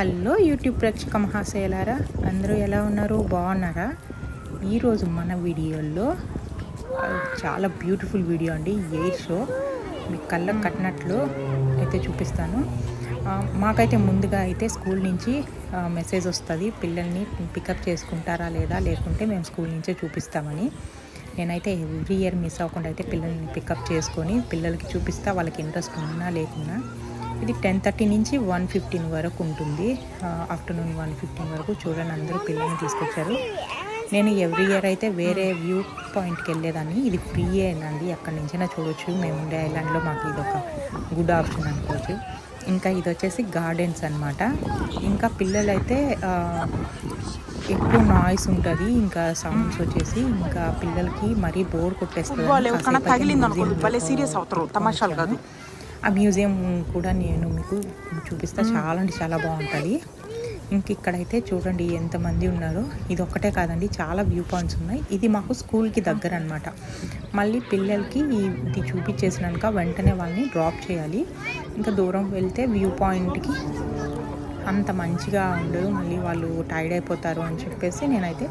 Hello YouTube ప్రేక్షక మహాశయలారా అందరూ ఎలా ఉన్నారు? బాగున్నారా? ఈరోజు మన వీడియోలో చాలా బ్యూటిఫుల్ వీడియో అండి ఎయిర్ షో? మీ కళ్ళకు కట్టినట్లు అయితే చూపిస్తాను. మాకైతే ముందుగా అయితే స్కూల్ నుంచి మెసేజ్ వస్తుంది పిల్లల్ని పికప్ చేసుకుంటారా లేదా? లేకుంటే మేము స్కూల్ నుంచే చూపిస్తామని. నేనైతే ఎవ్రీ ఇయర్ మిస్ అవ్వకుండా అయితే పిల్లల్ని పికప్ చేసుకొని పిల్లలకి చూపిస్తా వాళ్ళకి ఇంట్రెస్ట్ ఉన్నా లేకున్నా ఇది టెన్ థర్టీ నుంచి వన్ ఫిఫ్టీన్ వరకు ఉంటుంది. ఆఫ్టర్నూన్ వన్ ఫిఫ్టీన్ వరకు చూడండి అందరూ పిల్లల్ని తీసుకొచ్చారు. నేను ఎవ్రీ ఇయర్ అయితే వేరే వ్యూ పాయింట్కి వెళ్ళేదాన్ని. ఇది ఫ్రీ అండి అక్కడి నుంచైనా చూడొచ్చు. మేము ఉండే ఐలాండ్లో మాకు ఇది ఒక గుడ్ ఆప్షన్ అనుకోవచ్చు. ఇంకా ఇది వచ్చేసి గార్డెన్స్ అన్నమాట. ఇంకా పిల్లలైతే ఎక్కువ నాయిస్ ఉంటుంది ఇంకా సౌండ్స్ వచ్చేసి ఇంకా పిల్లలకి మరీ బోర్ కొట్టేస్తుంది సీరియస్ అవుతారు తమాషాలు కాదు. ఆ మ్యూజియం కూడా నేను మీకు చూపిస్తా. చాలా అంటే చాలా బాగుంటుంది. ఇంక ఇక్కడైతే చూడండి ఎంతమంది ఉన్నారో. ఇది ఒక్కటే కాదండి చాలా వ్యూ పాయింట్స్ ఉన్నాయి. ఇది మాకు స్కూల్కి దగ్గర అనమాట మళ్ళీ పిల్లలకి ఇది చూపించేసినాక వెంటనే వాళ్ళని డ్రాప్ చేయాలి. ఇంకా దూరం వెళ్తే వ్యూ పాయింట్కి అంత మంచిగా ఉండదు. మళ్ళీ వాళ్ళు టైర్డ్ అయిపోతారు అని చెప్పేసి నేనైతే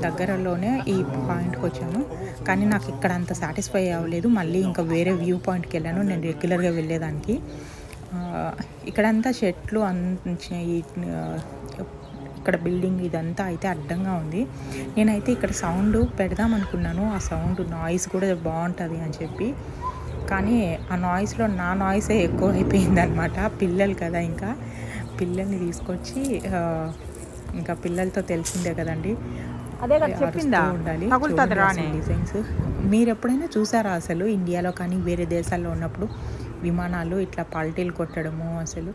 దగ్గరలోనే ఈ పాయింట్కి వచ్చాను. కానీ నాకు ఇక్కడ అంత సాటిస్ఫై అవ్వలేదు. మళ్ళీ ఇంకా వేరే వ్యూ పాయింట్కి వెళ్ళాను. నేను రెగ్యులర్గా వెళ్ళేదానికి. ఇక్కడంతా చెట్లు ఈ, ఇక్కడ బిల్డింగ్ ఇదంతా అయితే అడ్డంగా ఉంది. నేనైతే ఇక్కడ సౌండ్ పెడదాం అనుకున్నాను. ఆ సౌండ్ నాయిస్ కూడా బాగుంటుంది అని చెప్పి. కానీ ఆ నాయిస్లో నా నాయిసే ఎక్కువ అయిపోయింది అనమాట పిల్లలు కదా ఇంకా. పిల్లల్ని తీసుకొచ్చి ఇంకా పిల్లలతో తెలిసిందే కదండి. అదే చెప్పిందా? ఉండాలి. డిజైన్స్ మీరు ఎప్పుడైనా చూసారా అసలు ఇండియాలో కానీ వేరే దేశాల్లో ఉన్నప్పుడు విమానాలు ఇట్లా పల్టీలు కొట్టడము అసలు?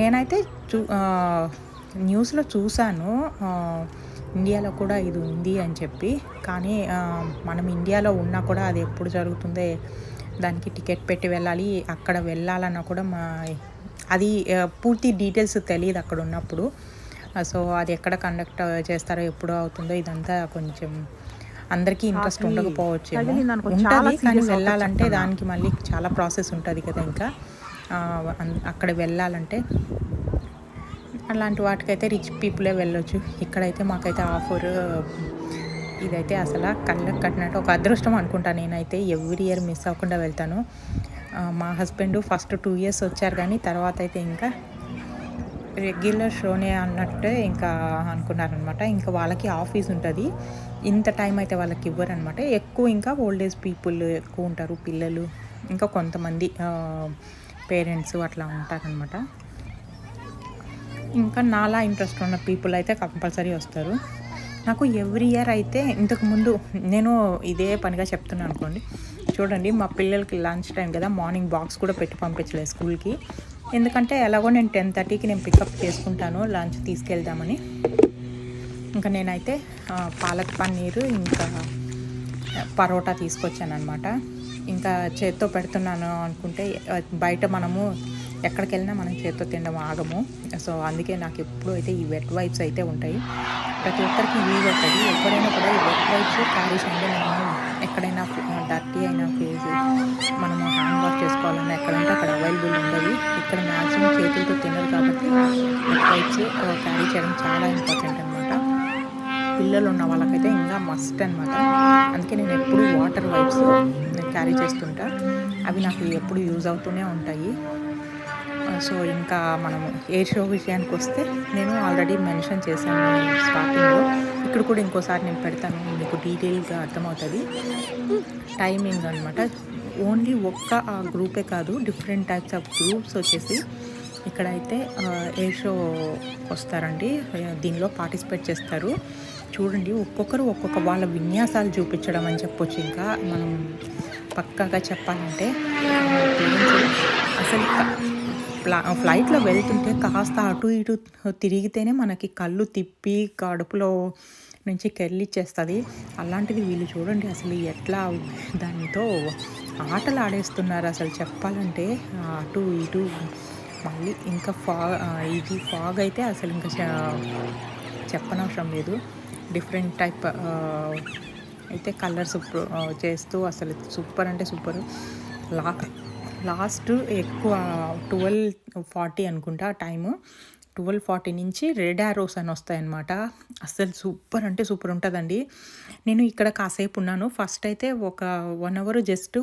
నేనైతే చూ న్యూస్లో చూశాను ఇండియాలో కూడా ఇది ఉంది అని చెప్పి. కానీ మనం ఇండియాలో ఉన్నా కూడా అది ఎప్పుడు జరుగుతుందో? దానికి టికెట్ పెట్టి వెళ్ళాలి అక్కడ వెళ్ళాలన్నా కూడా మా అది పూర్తి డీటెయిల్స్ తెలియదు అక్కడ ఉన్నప్పుడు. సో అది ఎక్కడ కండక్ట్ చేస్తారో ఎప్పుడు అవుతుందో ఇదంతా కొంచెం అందరికీ ఇంట్రెస్ట్ ఉండకపోవచ్చు ఉంటుంది కానీ వెళ్ళాలంటే. దానికి మళ్ళీ చాలా ప్రాసెస్ ఉంటుంది కదా ఇంకా. అక్కడ వెళ్ళాలంటే అలాంటి వాటికైతే రిచ్ పీపులే వెళ్ళొచ్చు. ఇక్కడైతే మాకైతే ఆఫర్ ఇదైతే అసలు కళ్ళకి కట్టినట్టు ఒక అదృష్టం అనుకుంటా నేనైతే. ఎవ్రీ ఇయర్ మిస్ అవ్వకుండా వెళ్తాను. మా హస్బెండ్ ఫస్ట్ టూ ఇయర్స్ వచ్చారు కానీ తర్వాత అయితే ఇంకా రెగ్యులర్ షోనే అన్నట్టే ఇంకా అనుకున్నారనమాట. ఇంకా వాళ్ళకి ఆఫీస్ ఉంటుంది. ఇంత టైం అయితే వాళ్ళకి ఇవ్వరనమాట. ఎక్కువ ఇంకా ఓల్డ్ ఏజ్ పీపుల్ ఎక్కువ ఉంటారు పిల్లలు ఇంకా కొంతమంది పేరెంట్స్ అట్లా ఉంటారనమాట. ఇంకా నాలా ఇంట్రెస్ట్ ఉన్న పీపుల్ అయితే కంపల్సరీ వస్తారు. నాకు ఎవ్రీ ఇయర్ అయితే ఇంతకుముందు నేను ఇదే పనిగా చెప్తున్నాను అనుకోండి. చూడండి మా పిల్లలకి లంచ్ టైం కదా మార్నింగ్ బాక్స్ కూడా పెట్టి పంపించలేదు స్కూల్కి. ఎందుకంటే ఎలాగో నేను టెన్ థర్టీకి నేను పికప్ చేసుకుంటాను లంచ్ తీసుకెళ్దామని. ఇంకా నేనైతే పాలక్ పన్నీరు ఇంకా పరోటా తీసుకొచ్చాను అనమాట ఇంకా చేత్తో పెడుతున్నాను అనుకుంటే బయట మనము ఎక్కడికి వెళ్ళినా మనం చేత్తో తినడం ఆగము. సో అందుకే నాకు ఎప్పుడు అయితే ఈ వెట్ వైప్స్ అయితే ఉంటాయి. ప్రతి ఒక్కరికి యూజ్ అవుతుంది ఎక్కడైనా కూడా ఈ వెట్ వైప్స్ క్యారీ నేను ఎక్కడైనా డర్టీ అయిన ఫేస్ మనము హ్యాండ్ వాష్ చేసుకోవాలన్నా ఎక్కడంటే అక్కడ అవైలబుల్ ఉండదు. ఇక్కడ మ్యాక్సిమం చేతులతో తినరు కాబట్టి వచ్చి వైప్స్ క్యారీ చేయడం చాలా ఇంపార్టెంట్ అనమాట పిల్లలు ఉన్న వాళ్ళకైతే ఇంకా మస్ట్ అనమాట అందుకే నేను ఎప్పుడు వాటర్ వైప్స్ క్యారీ చేస్తుంటా. అవి నాకు ఎప్పుడు యూజ్ అవుతూనే ఉంటాయి. సో ఇంకా మనము ఏ షో విషయానికి వస్తే నేను ఆల్రెడీ మెన్షన్ చేశాను స్టార్టింగ్లో. ఇక్కడ కూడా ఇంకోసారి నేను పెడతాను. మీకు డీటెయిల్గా అర్థమవుతుంది. టైమింగ్ అనమాట ఓన్లీ ఒక్క ఆ గ్రూపే కాదు డిఫరెంట్ టైప్స్ ఆఫ్ గ్రూప్స్ వచ్చేసి ఇక్కడైతే ఏ షో వస్తారండి. దీనిలో పార్టిసిపేట్ చేస్తారు. చూడండి ఒక్కొక్కరు ఒక్కొక్క వాళ్ళ విన్యాసాలు చూపించడం అని చెప్పొచ్చు ఇంకా. మనం పక్కాగా చెప్పాలంటే అసలు ఫ్లా ఫ్లైట్లో వెళ్తుంటే కాస్త అటు ఇటు తిరిగితేనే మనకి కళ్ళు తిప్పి కడుపులో నుంచి కెళ్ళిచ్చేస్తుంది అలాంటిది వీళ్ళు చూడండి అసలు ఎట్లా దానితో ఆటలు ఆడేస్తున్నారు అసలు చెప్పాలంటే. అటు ఇటు మళ్ళీ ఇంకా ఫాగ్ ఇది ఫాగ్ అయితే అసలు ఇంకా చెప్పనవసరం లేదు. డిఫరెంట్ టైప్ అయితే కలర్స్ చేస్తూ అసలు సూపర్ అంటే సూపర్. లా లాస్ట్ ఎక్కువ ట్వెల్వ్ ఫార్టీ అనుకుంటా టైము. ట్వెల్వ్ ఫార్టీ నుంచి రెడ్ ఆరోస్ అని వస్తాయన్నమాట. అస్సలు సూపర్ అంటే సూపర్ ఉంటుందండి. నేను ఇక్కడ కాసేపు ఉన్నాను. ఫస్ట్ అయితే ఒక one hour just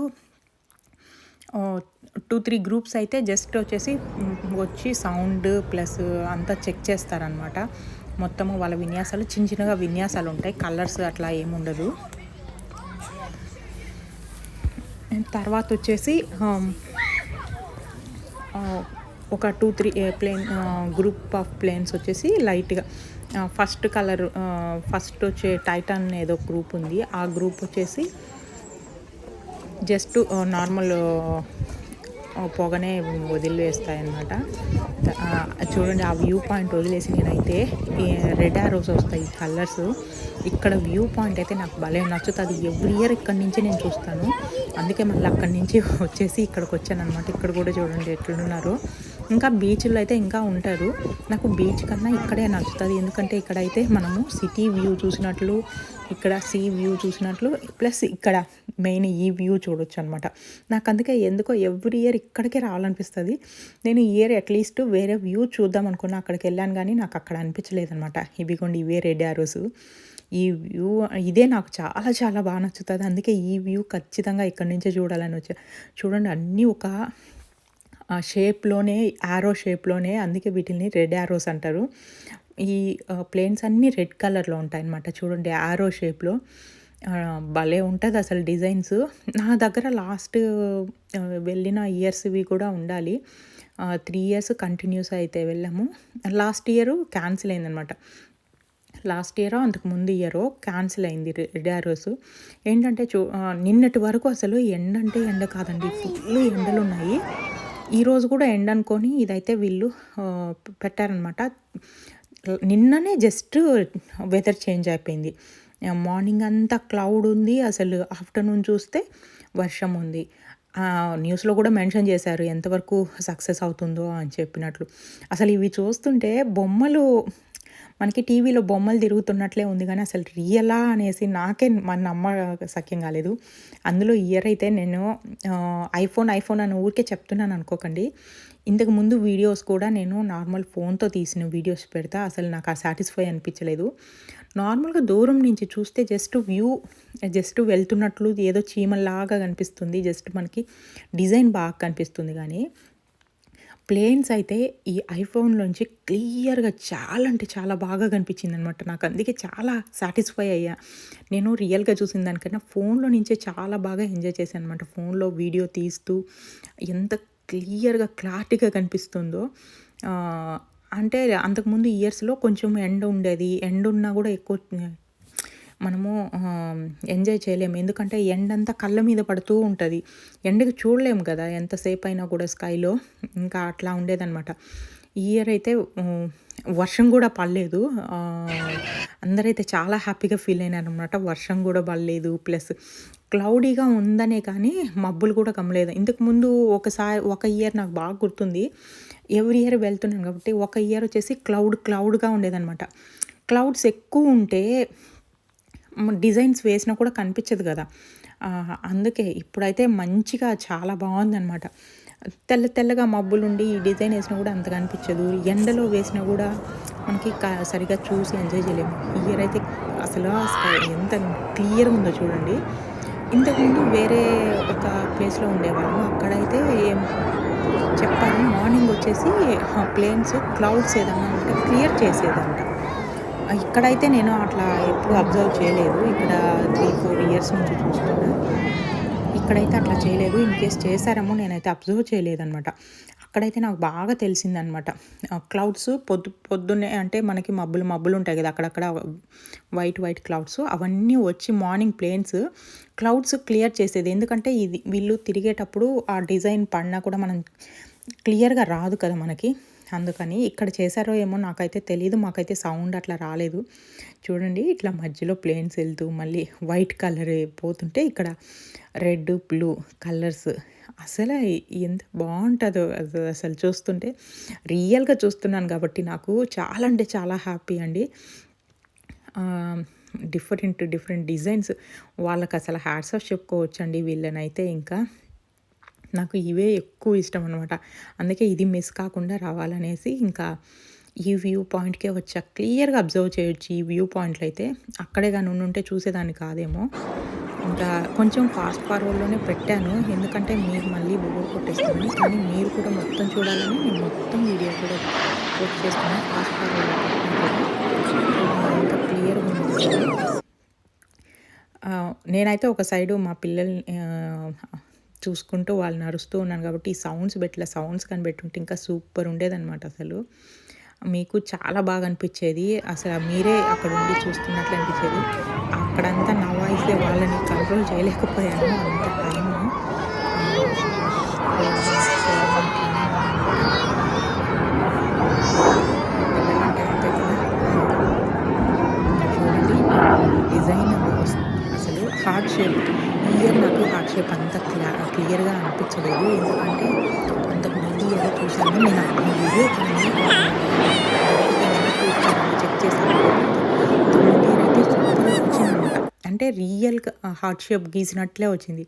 two three groups అయితే జస్ట్ వచ్చేసి వచ్చి సౌండ్ ప్లస్ అంతా చెక్ చేస్తారనమాట మొత్తము వాళ్ళ విన్యాసాలు చిన్న చిన్నగా విన్యాసాలు ఉంటాయి. కలర్స్ అట్లా ఏముండదు. తర్వాత వచ్చేసి ఒక two three plane group of planes వచ్చేసి లైట్గా ఫస్ట్ కలర్ ఫస్ట్ వచ్చే టైటాన్ ఏదో గ్రూప్ ఉంది. ఆ గ్రూప్ వచ్చేసి జస్ట్ నార్మల్ పొగనే వదిలివేస్తాయన్నమాట చూడండి ఆ వ్యూ పాయింట్ వదిలేసి నేనైతే రెడ్ ఆరోస్ వస్తాయి కలర్స్. ఇక్కడ వ్యూ పాయింట్ అయితే నాకు భలే నచ్చుతుంది. ఎవ్రీ ఇయర్ ఇక్కడ నుంచి నేను చూస్తాను. అందుకే మళ్ళీ అక్కడి నుంచి వచ్చేసి ఇక్కడికి వచ్చాను అనమాట ఇక్కడ కూడా చూడండి ఎట్లున్నారు. ఇంకా బీచ్లో అయితే ఇంకా ఉంటారు. నాకు బీచ్ కన్నా ఇక్కడే నచ్చుతుంది. ఎందుకంటే ఇక్కడైతే మనము సిటీ వ్యూ చూసినట్లు ఇక్కడ సీ వ్యూ చూసినట్లు ప్లస్ ఇక్కడ మెయిన్ ఈ వ్యూ చూడొచ్చు అనమాట నాకు అందుకే ఎందుకో ఎవ్రీ ఇయర్ ఇక్కడికే రావాలనిపిస్తుంది. నేను ఈ ఇయర్ అట్లీస్ట్ వేరే వ్యూ చూద్దాం అనుకున్నా అక్కడికి వెళ్ళాను కానీ నాకు అక్కడ అనిపించలేదనమాట. ఇవిగోండి ఇవే రెడ్ ఆరోస్. ఈ వ్యూ ఇదే నాకు చాలా చాలా బాగా నచ్చుతుంది. అందుకే ఈ వ్యూ ఖచ్చితంగా ఇక్కడి నుంచే చూడాలని వచ్చా. చూడండి అన్నీ ఒక షేప్లోనే యారో షేప్లోనే అందుకే వీటిని రెడ్ యారోస్ అంటారు. ఈ ప్లేన్స్ అన్నీ రెడ్ కలర్లో ఉంటాయి అన్నమాట చూడండి యారో షేప్లో. భలే ఉంటుంది అసలు డిజైన్స్. నా దగ్గర లాస్ట్ వెళ్ళిన ఇయర్స్వి కూడా ఉండాలి. త్రీ ఇయర్స్ కంటిన్యూస్ అయితే వెళ్ళాము. లాస్ట్ ఇయర్ క్యాన్సిల్ అయిందనమాట లాస్ట్ ఇయర్ అంతకు ముందు ఇయర్ క్యాన్సిల్ అయింది రెడ్ ఆరోస్ ఏంటంటే చూ నిన్నటి వరకు అసలు ఎండ అంటే ఎండ కాదండి. ఫుల్ ఎండలు ఉన్నాయి ఈరోజు కూడా ఎండ్ అనుకొని ఇదైతే వీళ్ళు పెట్టారనమాట. నిన్ననే జస్ట్ వెదర్ చేంజ్ అయిపోయింది. మార్నింగ్ అంతా క్లౌడ్ ఉంది అసలు ఆఫ్టర్నూన్ చూస్తే వర్షం ఉంది. న్యూస్లో కూడా మెన్షన్ చేశారు ఎంతవరకు సక్సెస్ అవుతుందో అని చెప్పినట్లు. అసలు ఇవి చూస్తుంటే బొమ్మలు మనకి టీవీలో బొమ్మలు తిరుగుతున్నట్లే ఉంది కానీ అసలు రియలా అనేసి నాకే మన నమ్మ సఖ్యం కాలేదు. అందులో ఇయర్ అయితే నేను ఐఫోన్ ఐఫోన్ అని ఊరికే చెప్తున్నాను అనుకోకండి. ఇంతకు ముందు వీడియోస్ కూడా నేను నార్మల్ ఫోన్తో తీసిన వీడియోస్ పెడతా అసలు నాకు ఆ సాటిస్ఫై అనిపించలేదు. నార్మల్గా దూరం నుంచి చూస్తే జస్ట్ వ్యూ జస్ట్ వెళ్తున్నట్లు ఏదో చీమల్లాగా కనిపిస్తుంది. జస్ట్ మనకి డిజైన్ బాగా కనిపిస్తుంది కానీ ప్లేన్స్ అయితే ఈ ఐఫోన్లోంచి క్లియర్గా చాలా అంటే చాలా బాగా కనిపించింది అనమాట నాకు అందుకే చాలా సాటిస్ఫై అయ్యా. నేను రియల్గా చూసిన దానికన్నా ఫోన్లో నుంచే చాలా బాగా ఎంజాయ్ చేశాను అనమాట ఫోన్లో వీడియో తీస్తూ ఎంత క్లియర్గా క్లారిటీగా కనిపిస్తుందో. అంటే అంతకుముందు ఇయర్స్లో కొంచెం ఎండ ఉండేది. ఎండ ఉన్నా కూడా ఎక్కువ మనము ఎంజాయ్ చేయలేము. ఎందుకంటే ఎండంతా కళ్ళ మీద పడుతూ ఉంటుంది. ఎండకి చూడలేము కదా ఎంతసేపు అయినా కూడా స్కైలో. ఇంకా అట్లా ఉండేదన్నమాట. ఈ ఇయర్ అయితే వర్షం కూడా పడలేదు. అందరైతే చాలా హ్యాపీగా ఫీల్ అయినారు అనమాట వర్షం కూడా పడలేదు. ప్లస్ క్లౌడీగా ఉందనే కానీ మబ్బులు కూడా కమ్మలేదు. ఇంతకుముందు ఒకసారి ఒక ఇయర్ నాకు బాగా గుర్తుంది. ఎవ్రీ ఇయర్ వెళ్తున్నాను కాబట్టి ఒక ఇయర్ వచ్చేసి క్లౌడ్ క్లౌడ్గా ఉండేదన్నమాట. క్లౌడ్స్ ఎక్కువ ఉంటే డిజైన్స్ వేసినా కూడా కనిపించదు కదా. అందుకే ఇప్పుడైతే మంచిగా చాలా బాగుందన్నమాట. తెల్ల తెల్లగా మబ్బులుండి ఈ డిజైన్ వేసినా కూడా అంత కనిపించదు. ఎండలో వేసినా కూడా మనకి సరిగా చూసి ఎంజాయ్ చేయలేము. ఇయర్ అయితే అసలు అసలు ఎంత క్లియర్గా ఉందో చూడండి. ఇంతకుముందు వేరే ఒక ప్లేస్లో ఉండేవాళ్ళము. అక్కడైతే ఏం చెప్పాలి మార్నింగ్ వచ్చేసి ప్లేన్స్ క్లౌడ్స్ ఏదన్నా ఉంటే క్లియర్ చేసేదంట. ఇక్కడైతే నేను అట్లా ఎప్పుడు అబ్జర్వ్ చేయలేదు. ఇక్కడ త్రీ ఫోర్ ఇయర్స్ నుంచి చూస్తున్నా. ఇక్కడైతే అట్లా చేయలేదు. ఇన్ కేస్ చేశారేమో నేనైతే అబ్జర్వ్ చేయలేదనమాట అక్కడైతే నాకు బాగా తెలిసిందనమాట క్లౌడ్స్ పొద్దు పొద్దున్నే అంటే మనకి మబ్బులు మబ్బులు ఉంటాయి కదా అక్కడక్కడ వైట్ వైట్ క్లౌడ్స్ అవన్నీ వచ్చి మార్నింగ్ ప్లేన్స్ క్లౌడ్స్ క్లియర్ చేసేది. ఎందుకంటే ఇది వీళ్ళు తిరిగేటప్పుడు ఆ డిజైన్ పడినా కూడా మనం క్లియర్గా రాదు కదా మనకి. అందుకని ఇక్కడ చేశారో ఏమో నాకైతే తెలియదు మాకైతే సౌండ్ అట్లా రాలేదు. చూడండి ఇట్లా మధ్యలో ప్లేన్స్ వెళ్తూ మళ్ళీ వైట్ కలర్ పోతుంటే ఇక్కడ రెడ్ బ్లూ కలర్స్ అసలు ఎంత బాగుంటుందో అది అసలు చూస్తుంటే రియల్గా చూస్తున్నాను కాబట్టి నాకు చాలా అంటే చాలా హ్యాపీ అండి. డిఫరెంట్ డిఫరెంట్ డిజైన్స్ వాళ్ళకి అసలు హ్యాట్స్ ఆఫ్ చెప్పుకోవచ్చండి వీళ్ళనైతే ఇంకా. నాకు ఇవే ఎక్కువ ఇష్టం అనమాట అందుకే ఇది మిస్ కాకుండా రావాలనేసి ఇంకా ఈ వ్యూ పాయింట్కే వచ్చా. క్లియర్గా అబ్జర్వ్ చేయొచ్చు ఈ వ్యూ పాయింట్లు అయితే. అక్కడే కానీ ఉంటే చూసేదాన్ని కాదేమో. ఇంకా కొంచెం ఫాస్ట్ ఫార్వర్డ్లోనే పెట్టాను. ఎందుకంటే మీరు మళ్ళీ బోర్ కొట్టేస్తాను కానీ మీరు కూడా మొత్తం చూడాలని నేను మొత్తం వీడియో కూడా పోస్ట్ చేస్తున్నాను ఫాస్ట్ ఫార్వర్డ్లో ఇంకా క్లియర్గా ఉంది. నేనైతే ఒక సైడు మా పిల్లల్ని చూసుకుంటూ వాళ్ళు నడుస్తూ ఉన్నాను కాబట్టి ఈ సౌండ్స్ పెట్టలే సౌండ్స్ కానీ పెట్టుంటే ఇంకా సూపర్ ఉండేదన్నమాట అసలు. మీకు చాలా బాగా అనిపించేది. అసలు మీరే అక్కడ ఉండి చూస్తున్నట్లు అనిపించేది. అక్కడంతా నా వాయిస్ వాళ్ళని కంట్రోల్ చేయలేకపోయాను. అంత టైం డిజైన్ అసలు హార్ట్ షేప్ క్లియర్ నాకు హార్ట్ షేప్ అంత క్లియర్ క్లియర్గా అనిపించలేదు. ఎందుకంటే అంతకు ముందు ఏదో చూశాను నేను ఆ వీడియో కానీ చెక్ చేశాను. వచ్చిందనమాట అంటే రియల్గా హార్ట్ షేప్ గీసినట్లే వచ్చింది.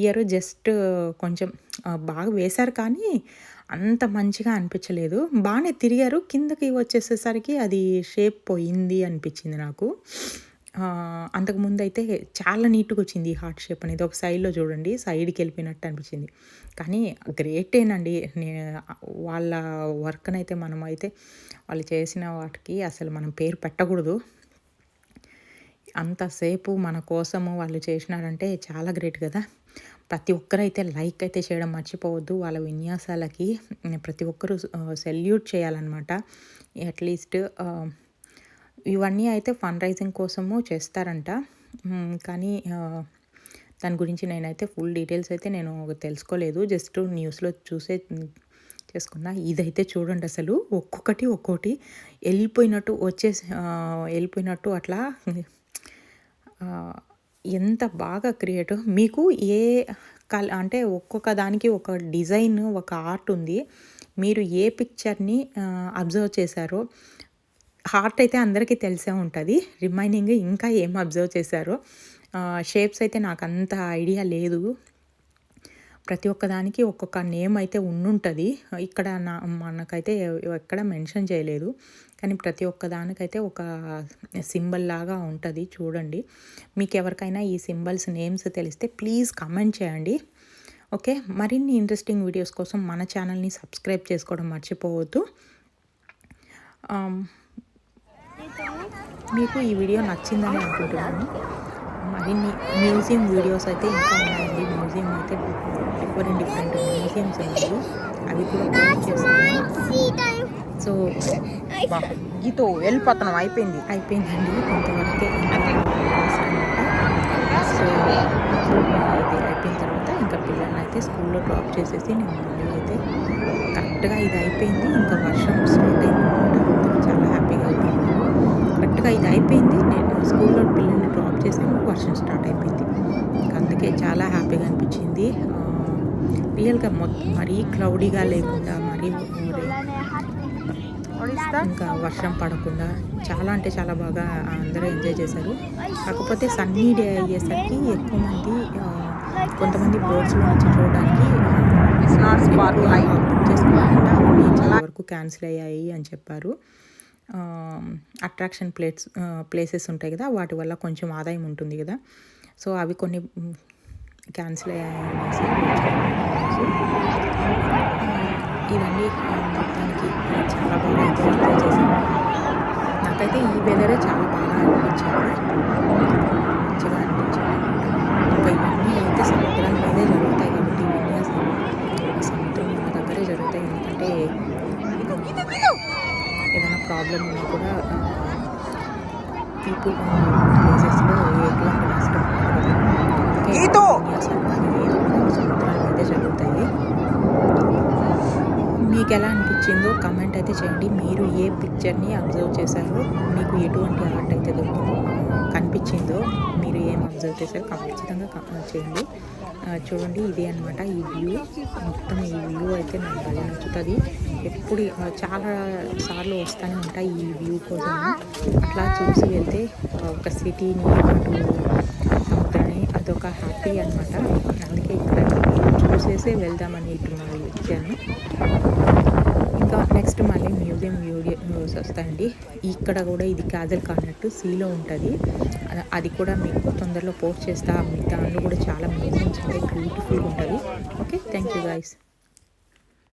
ఇయర్ జస్ట్ కొంచెం బాగా వేశారు కానీ అంత మంచిగా అనిపించలేదు. బాగానే తిరిగారు కిందకి వచ్చేసేసరికి అది షేప్ పోయింది అనిపించింది నాకు. అంతకుముందు అయితే చాలా నీట్గా వచ్చింది ఈ హార్ట్ షేప్ అనేది. ఒక సైడ్లో చూడండి సైడ్కి వెళ్ళిపోయినట్టు అనిపించింది. కానీ గ్రేటేనండి నేను వాళ్ళ వర్క్ని అయితే మనం అయితే వాళ్ళు చేసిన వాటికి అసలు మనం పేరు పెట్టకూడదు. అంతసేపు మన కోసము వాళ్ళు చేసినారంటే చాలా గ్రేట్ కదా. ప్రతి ఒక్కరైతే లైక్ అయితే చేయడం మర్చిపోవద్దు. వాళ్ళ విన్యాసాలకి ప్రతి ఒక్కరూ సెల్యూట్ చేయాలన్నమాట. అట్లీస్ట్ ఇవన్నీ అయితే ఫండ్ రైజింగ్ కోసము చేస్తారంట. కానీ దాని గురించి నేనైతే ఫుల్ డీటెయిల్స్ అయితే నేను తెలుసుకోలేదు. జస్ట్ న్యూస్లో చూసే చేసుకున్నా. ఇదైతే చూడండి అసలు. ఒక్కొక్కటి ఒక్కోటి వెళ్ళిపోయినట్టు వచ్చేసి వెళ్ళిపోయినట్టు అట్లా ఎంత బాగా క్రియేట్ మీకు ఏ కల్ అంటే ఒక్కొక్క దానికి ఒక డిజైన్ ఒక ఆర్ట్ ఉంది. మీరు ఏ పిక్చర్ని అబ్జర్వ్ చేశారో హార్ట్ అయితే అందరికీ తెలిసే ఉంటుంది. రిమైనింగ్ ఇంకా ఏం అబ్జర్వ్ చేశారో. షేప్స్ అయితే నాకు అంత ఐడియా లేదు. ప్రతి ఒక్కదానికి ఒక్కొక్క నేమ్ అయితే ఉండుంటుంది. ఇక్కడ నా మనకైతే ఎక్కడ మెన్షన్ చేయలేదు. కానీ ప్రతి ఒక్కదానికైతే ఒక సింబల్ లాగా ఉంటుంది. చూడండి. మీకు ఎవరికైనా ఈ సింబల్స్ నేమ్స్ తెలిస్తే ప్లీజ్ కమెంట్ చేయండి. ఓకే? మరిన్ని ఇంట్రెస్టింగ్ వీడియోస్ కోసం మన ఛానల్ని సబ్స్క్రైబ్ చేసుకోవడం మర్చిపోవద్దు. మీకు ఈ వీడియో నచ్చిందని అనుకుంటున్నాను. మరిన్ని మ్యూజియం వీడియోస్ అయితే ఇంకా ఉన్నాయండి. మ్యూజియం అయితే డిఫరెంట్ డిఫరెంట్ మ్యూజియంస్ ఉన్నాయి. అవి కూడా చేస్తాను సో బా, గీతో వెళ్ళిపోతున్నాం. అయిపోయింది. అయిపోయిందండి. కొంతవరకే అనమాట లాస్ట్ ఇది అయిపోయిన తర్వాత ఇంకా పిల్లల్ని అయితే స్కూల్లో డ్రాప్ చేసేసి నేను మళ్ళీ అయితే కరెక్ట్గా ఇది అయిపోయింది. ఇంకా వర్షం స్టార్ట్ అయింది అందరూ చాలా హ్యాపీగా కరెక్ట్గా ఇది అయిపోయింది. నేను స్కూల్లో పిల్లల్ని డ్రాప్ చేశాను. వర్షం స్టార్ట్ అయిపోయింది. అందుకే చాలా హ్యాపీగా అనిపించింది. రియల్గా మొత్తం మరీ క్లౌడీగా లేకుండా మరీ ఇంకా వర్షం పడకుండా చాలా అంటే చాలా బాగా అందరూ ఎంజాయ్ చేశారు. కాకపోతే సన్నీ డే అయ్యేసరికి ఎక్కువ మంది కొంతమంది బోర్డ్స్లో నుంచి చూడడానికి. బుక్ చేసుకోకుండా చాలా వరకు క్యాన్సిల్ అయ్యాయి అని చెప్పారు. అట్రాక్షన్ ప్లేట్స్ ప్లేసెస్ ఉంటాయి కదా వాటి వల్ల కొంచెం ఆదాయం ఉంటుంది కదా. సో అవి కొన్ని క్యాన్సిల్ అయ్యాయి ఇవన్నీ మొత్తానికి చాలా బాగా అయితే ఎంజాయ్ చేశాను. నాకైతే ఈ వెదరే చాలా బాగా అనిపించింది. మంచిగా అనిపించింది. ఇంకా ఇవన్నీ అయితే సముద్రం మీదే జరుగుతాయి కాబట్టి ఇవన్నీ సముద్రం మన దగ్గరే జరుగుతాయి. ఎందుకంటే ఏదైనా ప్రాబ్లం ఉన్నా కూడా పీపుల్ ప్లేసెస్లో ఎటువంటి నష్టం మీదే జరుగుతాయి మీకు ఎలా అనిపించిందో కమెంట్ అయితే చేయండి. మీరు ఏ పిక్చర్ని అబ్జర్వ్ చేశారో మీకు ఎటువంటి ఆర్ట్ అయితే దొరికిందో కనిపించిందో మీరు ఏం అబ్జర్వ్ చేశారో ఖచ్చితంగా చేయండి. చూడండి ఇదే అనమాట ఈ వ్యూ మొత్తం ఈ వ్యూ అయితే నాకు బాగా నచ్చుతుంది. ఎప్పుడు చాలా సార్లు వస్తూనే ఉంటాయి ఈ వ్యూ కోసం. అట్లా చూసి వెళ్తే ఒక సిటీని అటు సముద్రాన్ని అది అదొక హ్యాపీ అనమాట అందుకే ఇక్కడ చూసేసి వెళ్దామని ఇటు వచ్చాను. ఇంకా నెక్స్ట్ మళ్ళీ మ్యూజియం వ్యూస్ వస్తాయండి. ఇక్కడ కూడా ఇది క్యాజల్ కానట్టు సీలో ఉంటుంది. అది కూడా మీకు తొందరలో పోస్ట్ చేస్తా. మిగతా దానిలో కూడా చాలా మ్యూజియంస్ ఉంటాయి బ్యూటిఫుల్గా ఉంటుంది. Okay thank you guys